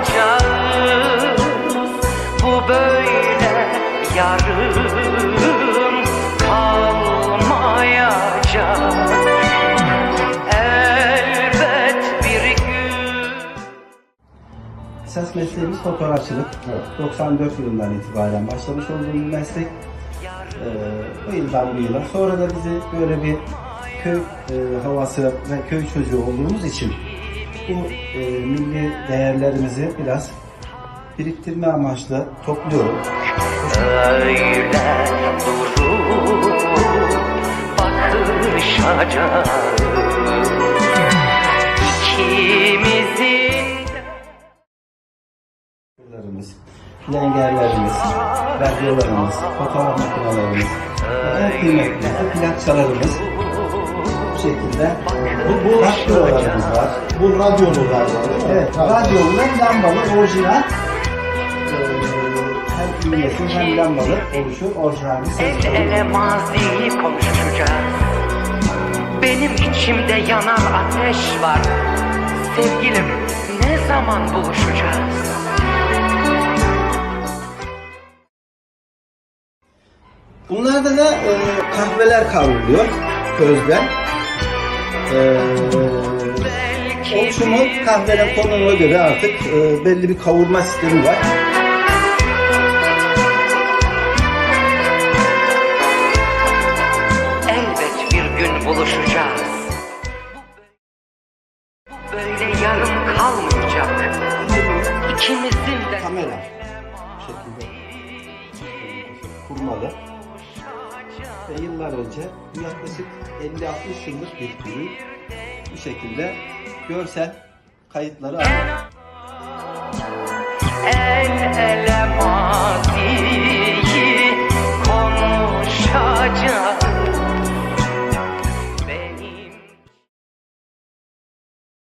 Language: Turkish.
olacağım Bu böyle yarım kalmayacak Elbet bir gün Esas mesleğimiz fotoğrafçılık. Evet. 94 yılından itibaren başlamış olduğum meslek. Ee, bu yıldan bu yıla. Sonra da bizi böyle bir köy e, havası ve köy çocuğu olduğumuz için bu e, milli değerlerimizi biraz biriktirme amaçlı topluyorum. Öyle durur bakışacağız İkimizin lengerlerimiz, radyolarımız, fotoğraf makinelerimiz, en kıymetli de çalarımız. Bu bu, radyolarımız var. Bu radyolu galiba değil mi? Evet, radyolu ve lambalı orijinal. Ee, hem iğnesi hem lambalı oluşu orijinal bir ses. El ele maziyi konuşacağız Benim içimde yanan ateş var Sevgilim ne zaman buluşacağız? Bunlarda da e, kahveler kavruluyor közden. E, oluşumu kahvenin konumuna göre artık e, belli bir kavurma sistemi var. Elbet bir gün buluşacağız Bu böyle yarım kalmayacak İkimizin de kamera bu şekilde kurmalı. Ve yıllar önce yaklaşık 50-60 yıllık bir ürün bu şekilde görsel kayıtları alıyor.